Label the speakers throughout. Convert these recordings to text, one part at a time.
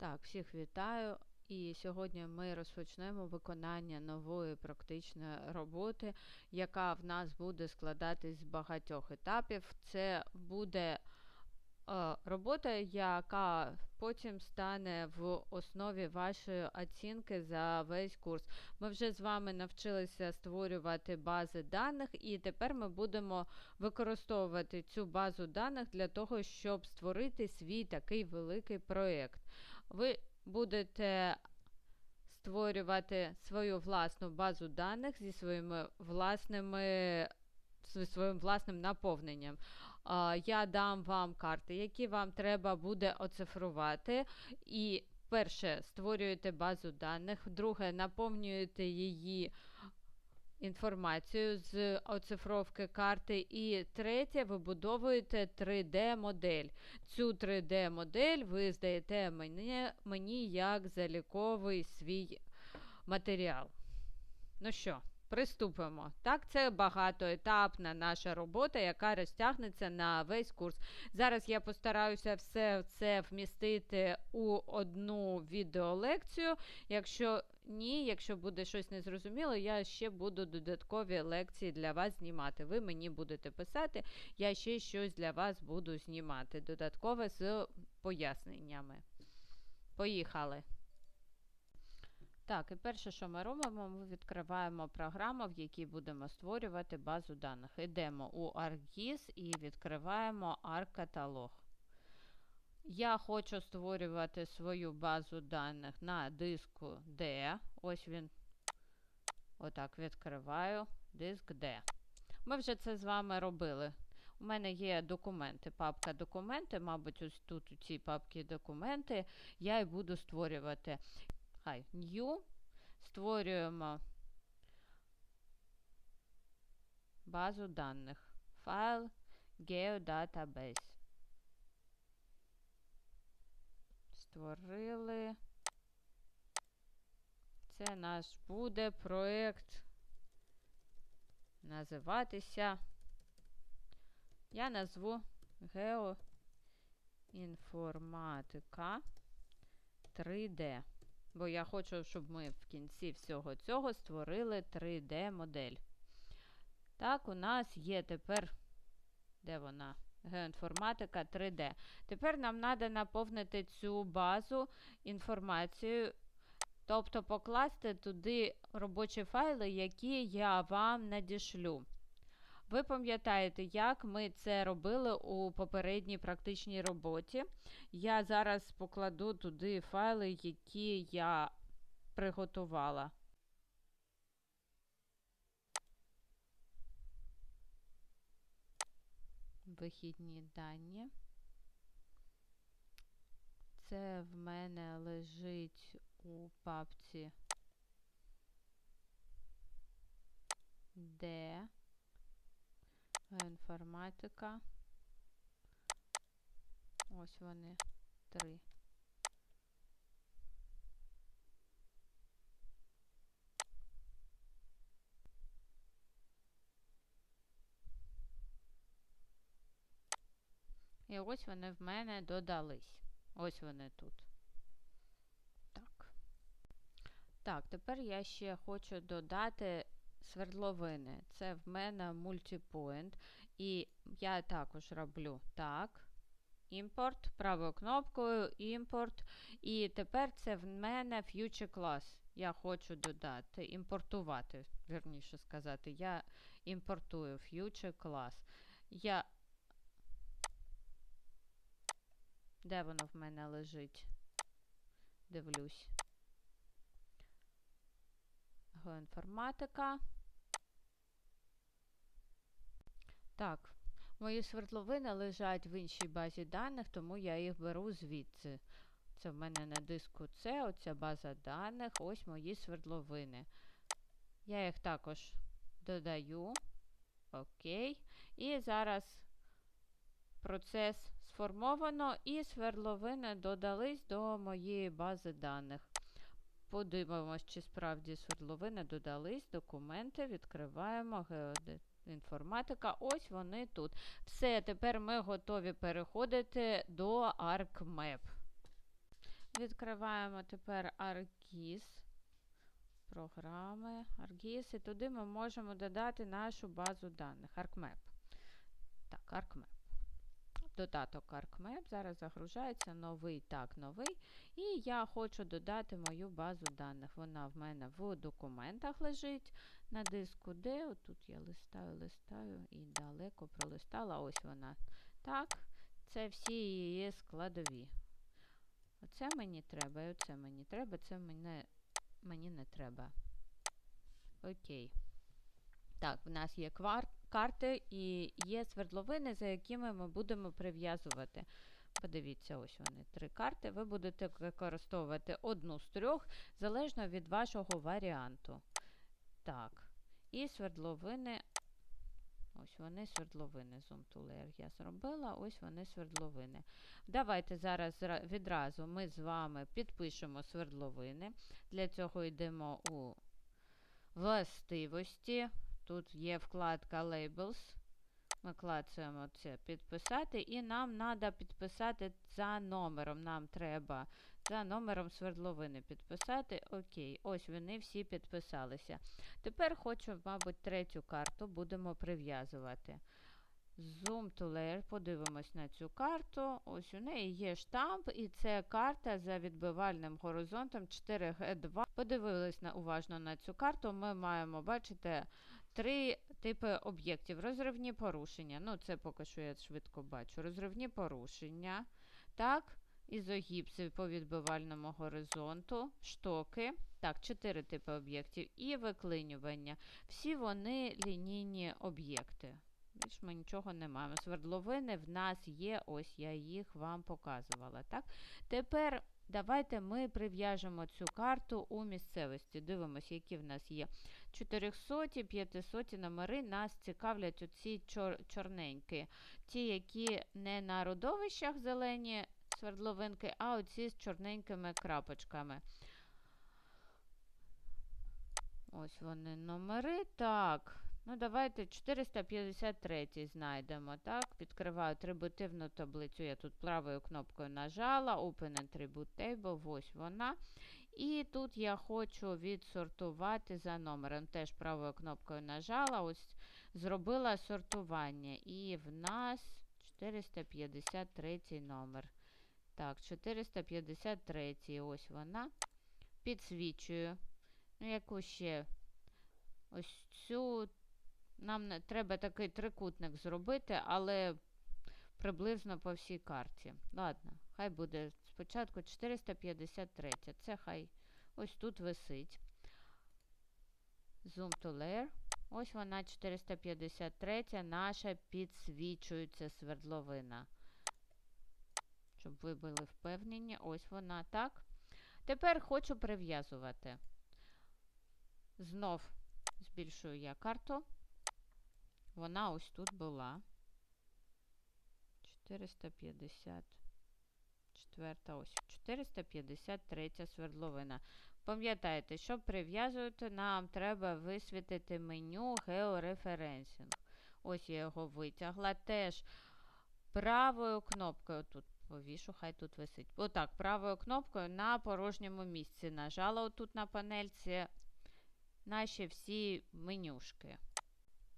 Speaker 1: Так, всіх вітаю. І сьогодні ми розпочнемо виконання нової практичної роботи, яка в нас буде складатись з багатьох етапів. Це буде е, робота, яка потім стане в основі вашої оцінки за весь курс. Ми вже з вами навчилися створювати бази даних, і тепер ми будемо використовувати цю базу даних для того, щоб створити свій такий великий проєкт. Ви будете створювати свою власну базу даних зі своїми власними зі своїм власним наповненням. Я дам вам карти, які вам треба буде оцифрувати. І перше, створюєте базу даних, друге, наповнюєте її інформацію з оцифровки карти. І третє, вибудовуєте 3D-модель. Цю 3D-модель ви здаєте мені, мені як заліковий свій матеріал. Ну що, приступимо. Так, це багатоетапна наша робота, яка розтягнеться на весь курс. Зараз я постараюся все це вмістити у одну відеолекцію. Якщо ні, якщо буде щось незрозуміло, я ще буду додаткові лекції для вас знімати. Ви мені будете писати, я ще щось для вас буду знімати. Додаткове з поясненнями. Поїхали. Так, і перше, що ми робимо, ми відкриваємо програму, в якій будемо створювати базу даних. Йдемо у ArcGIS і відкриваємо ArcCatalog. Я хочу створювати свою базу даних на диску D. Ось він. Отак відкриваю диск D. Ми вже це з вами робили. У мене є документи, папка документи, мабуть, ось тут у цій папці документи я і буду створювати. Хай, New. Створюємо базу даних. Файл Geodatabase. Створили. Це наш буде проєкт називатися. Я назву Геоінформатика 3D. Бо я хочу, щоб ми в кінці всього цього створили 3D-модель. Так, у нас є тепер, де вона? Геоінформатика 3D. Тепер нам треба наповнити цю базу інформацією, тобто покласти туди робочі файли, які я вам надішлю. Ви пам'ятаєте, як ми це робили у попередній практичній роботі. Я зараз покладу туди файли, які я приготувала. Вихідні дані. Це в мене лежить у папці Де інформатика. Ось вони три. І ось вони в мене додались. Ось вони тут. Так. Так, тепер я ще хочу додати свердловини. Це в мене мультипоінт. І я також роблю так. Імпорт, правою кнопкою, імпорт. І тепер це в мене Future Class. Я хочу додати, імпортувати, верніше сказати, я імпортую Future Class. Я Де воно в мене лежить? Дивлюсь. Геоінформатика. Так, мої свердловини лежать в іншій базі даних, тому я їх беру звідси. Це в мене на диску С, оця база даних, ось мої свердловини. Я їх також додаю. Окей. І зараз процес сформовано, і свердловини додались до моєї бази даних. Подивимось, чи справді свердловини додались, документи, відкриваємо геоінформатика. Ось вони тут. Все, тепер ми готові переходити до ArcMap. відкриваємо тепер ArcGIS. Програми ArcGIS, і туди ми можемо додати нашу базу даних ArcMap. Так, ArcMap. Додаток ArcMap зараз загружається новий, так, новий. І я хочу додати мою базу даних. Вона в мене в документах лежить на диску D. Отут я листаю, листаю і далеко пролистала. Ось вона. Так, це всі її складові. Оце мені треба, і оце мені треба, це мені, мені не треба. Окей. Так, в нас є квар карти і є свердловини, за якими ми будемо прив'язувати. Подивіться, ось вони три карти. Ви будете використовувати одну з трьох, залежно від вашого варіанту. Так, і свердловини. Ось вони свердловини. Layer я зробила, ось вони свердловини. Давайте зараз відразу ми з вами підпишемо свердловини. Для цього йдемо у властивості. Тут є вкладка Labels. Ми клацаємо це підписати, і нам треба підписати за номером. Нам треба за номером свердловини підписати. Окей, ось вони всі підписалися. Тепер хочу, мабуть, третю карту будемо прив'язувати. Zoom to layer, подивимось на цю карту. Ось у неї є штамп, і це карта за відбивальним горизонтом 4G2. Подивились на, уважно на цю карту. Ми маємо бачити три типи об'єктів. Розривні порушення. Ну, це поки що я швидко бачу. Розривні порушення. Так, ізогіпси по відбивальному горизонту, штоки. Так, чотири типи об'єктів і виклинювання. Всі вони лінійні об'єкти. Більш ми нічого не маємо. Свердловини в нас є, ось я їх вам показувала. Так? Тепер давайте ми прив'яжемо цю карту у місцевості. Дивимося, які в нас є 400, 500 номери. Нас цікавлять оці чор чорненькі. Ті, які не на родовищах зелені свердловинки, а оці з чорненькими крапочками. Ось вони номери. Так. Ну, давайте 453 знайдемо. так? Відкриваю атрибутивну таблицю. Я тут правою кнопкою нажала. Open Attribute Table, ось вона. І тут я хочу відсортувати за номером. Теж правою кнопкою нажала, ось зробила сортування. І в нас 453 номер. Так, 453 ось вона. Підсвічую. Ну, яку ще? Ось цю нам не, треба такий трикутник зробити, але приблизно по всій карті. Ладно, хай буде спочатку 453. Це хай ось тут висить. Zoom to layer. Ось вона 453, наша підсвічується свердловина. Щоб ви були впевнені, ось вона так. Тепер хочу прив'язувати. Знов збільшую я карту. Вона ось тут була. 454 ось. 453 свердловина. Пам'ятайте, щоб прив'язувати, нам треба висвітити меню геореференсінг. Ось я його витягла. Теж правою кнопкою тут повішу, хай тут висить. Отак, правою кнопкою на порожньому місці. Нажала отут на панельці наші всі менюшки.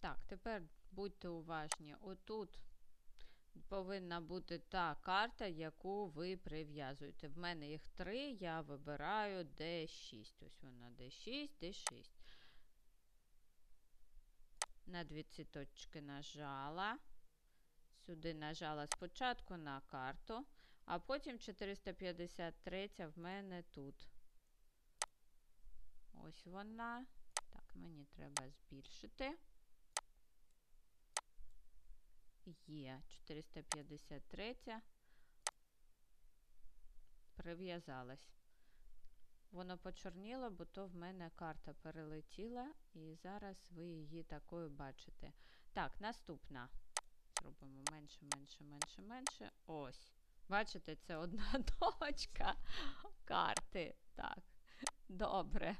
Speaker 1: Так, тепер будьте уважні. Отут повинна бути та карта, яку ви прив'язуєте. В мене їх три, я вибираю D6. Ось вона D6, D6. На дві ці точки нажала. Сюди нажала спочатку на карту, а потім 453 в мене тут. Ось вона. Так, мені треба збільшити. Є 453. Прив'язалась. Воно почорніло, бо то в мене карта перелетіла, і зараз ви її такою бачите. Так, наступна. Зробимо менше, менше, менше, менше. Ось. Бачите, це одна точка карти. Так, добре.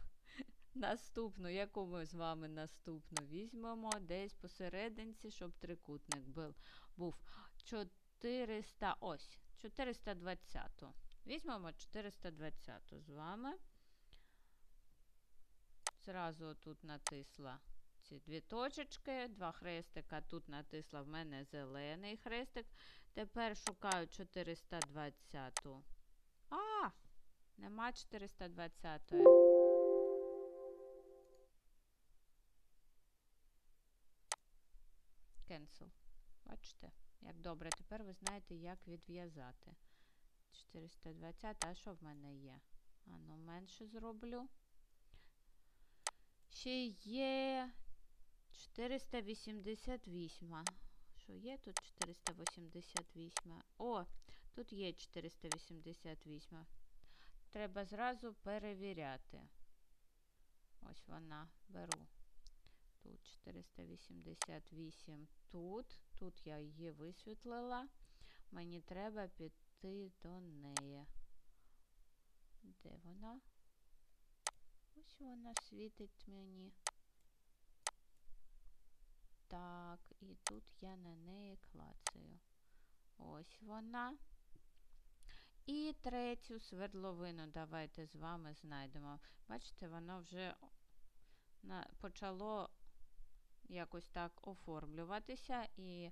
Speaker 1: Наступну, яку ми з вами наступну візьмемо десь посерединці, щоб трикутник був. був 400, ось, 420. Візьмемо 420 з вами. Зразу тут натисла ці дві точечки, два хрестика. Тут натисла в мене зелений хрестик. Тепер шукаю 420. А! Нема 420. Cancel. Бачите? Як добре. Тепер ви знаєте, як відв'язати. 420, а що в мене є? А ну, менше зроблю. Ще є 488. Що є тут 488? О, тут є 488. Треба зразу перевіряти. Ось вона беру. Тут 488 тут. Тут я її висвітлила. Мені треба піти до неї. Де вона? Ось вона світить мені. Так, і тут я на неї клацаю. Ось вона. І третю свердловину давайте з вами знайдемо. Бачите, воно вже почало якось так оформлюватися і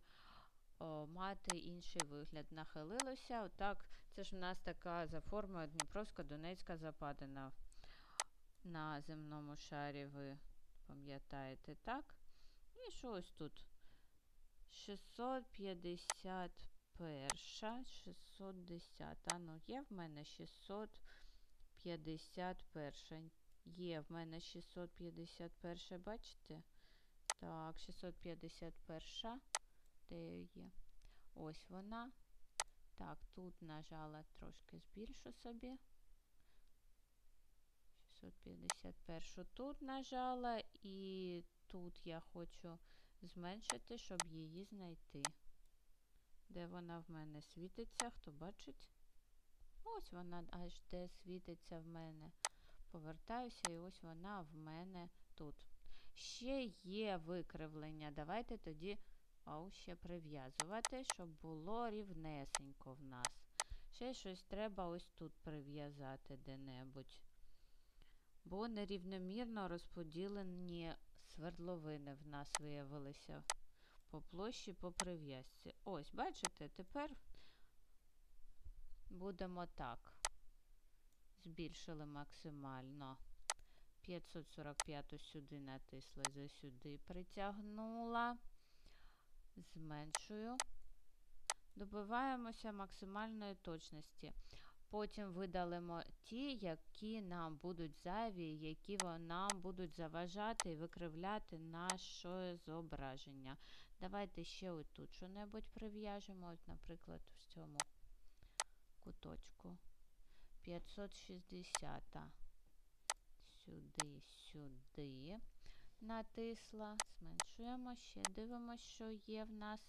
Speaker 1: о, мати інший вигляд. Нахилилося. Отак, це ж в нас така за формою Дніпровська-Донецька западина на земному шарі, ви пам'ятаєте, так? І що ось тут? 651, 610. Ну, є в мене 651. Є в мене 651, бачите? Так, 651. Де є? Ось вона. Так, тут нажала трошки збільшу собі. 651 тут нажала, і тут я хочу зменшити, щоб її знайти. Де вона в мене світиться, хто бачить? Ось вона аж де світиться в мене. Повертаюся, і ось вона в мене тут. Ще є викривлення. Давайте тоді ау, ще прив'язувати, щоб було рівнесенько в нас. Ще щось треба ось тут прив'язати де-небудь. Бо нерівномірно розподілені свердловини в нас виявилися по площі, по прив'язці. Ось, бачите, тепер будемо так. Збільшили максимально. 545 сюди натисла, за сюди притягнула. Зменшую. Добиваємося максимальної точності. Потім видалимо ті, які нам будуть зайві, які нам будуть заважати і викривляти наше зображення. Давайте ще отут що-небудь прив'яжемо, от, наприклад, в цьому куточку. 560. Сюди, сюди. Натисла, зменшуємо ще, дивимося, що є в нас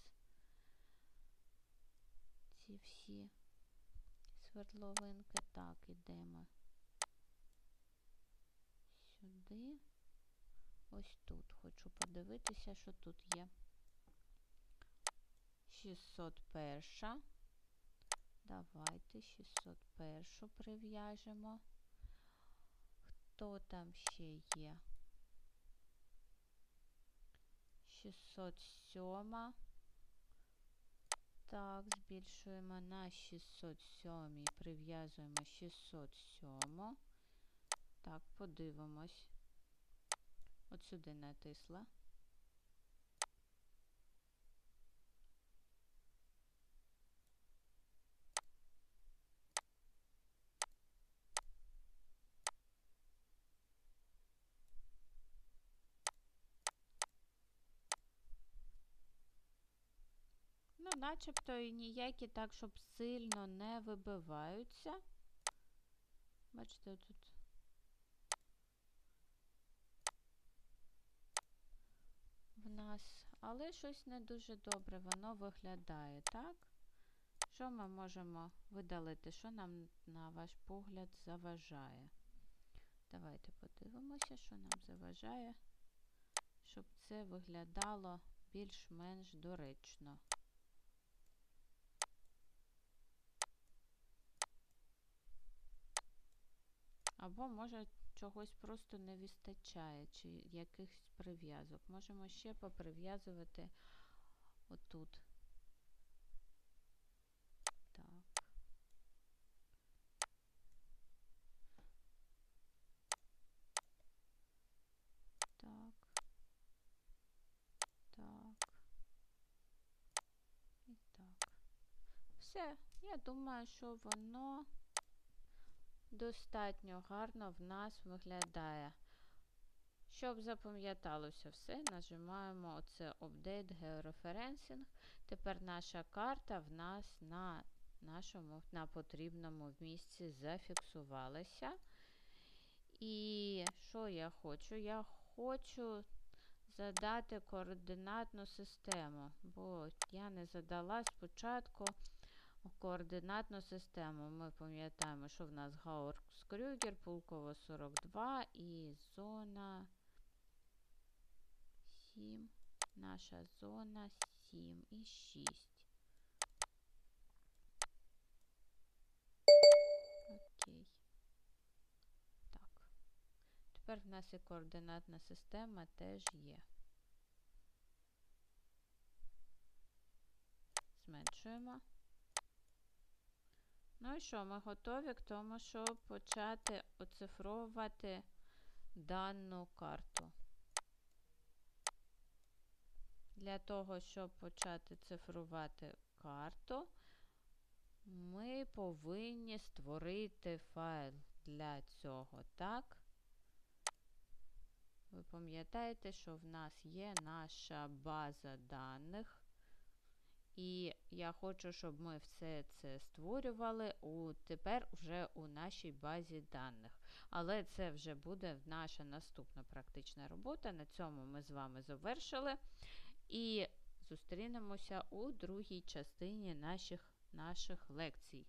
Speaker 1: ці всі свердловинки. Так, ідемо сюди. Ось тут. Хочу подивитися, що тут є. 601. Давайте 601 прив'яжемо. Хто там ще є? 607. Так, збільшуємо на 607 прив'язуємо 607. Так, подивимось. От сюди натисла. Ну, начебто і ніякі так, щоб сильно не вибиваються. Бачите, тут. В нас, але щось не дуже добре воно виглядає, так? Що ми можемо видалити? Що нам, на ваш погляд, заважає? Давайте подивимося, що нам заважає, щоб це виглядало більш-менш доречно. Або, може, чогось просто не вистачає, чи якихось прив'язок. Можемо ще поприв'язувати отут. Так. Так. Так. І так. Все, я думаю, що воно достатньо гарно в нас виглядає. Щоб запам'яталося все, нажимаємо оце Update Georeferencing. Тепер наша карта в нас на нашому на потрібному місці зафіксувалася. І що я хочу? Я хочу задати координатну систему, бо я не задала спочатку координатну систему. Ми пам'ятаємо, що в нас Гауркс-Крюгер, Пулково 42 і зона 7. Наша зона 7 і 6. Окей. Так. Тепер в нас і координатна система теж є. Зменшуємо. Ну і що, ми готові к тому, щоб почати оцифровувати дану карту. Для того, щоб почати цифрувати карту, ми повинні створити файл для цього, так? Ви пам'ятаєте, що в нас є наша база даних. І я хочу, щоб ми все це створювали у, тепер вже у нашій базі даних. Але це вже буде наша наступна практична робота. На цьому ми з вами завершили. І зустрінемося у другій частині наших, наших лекцій.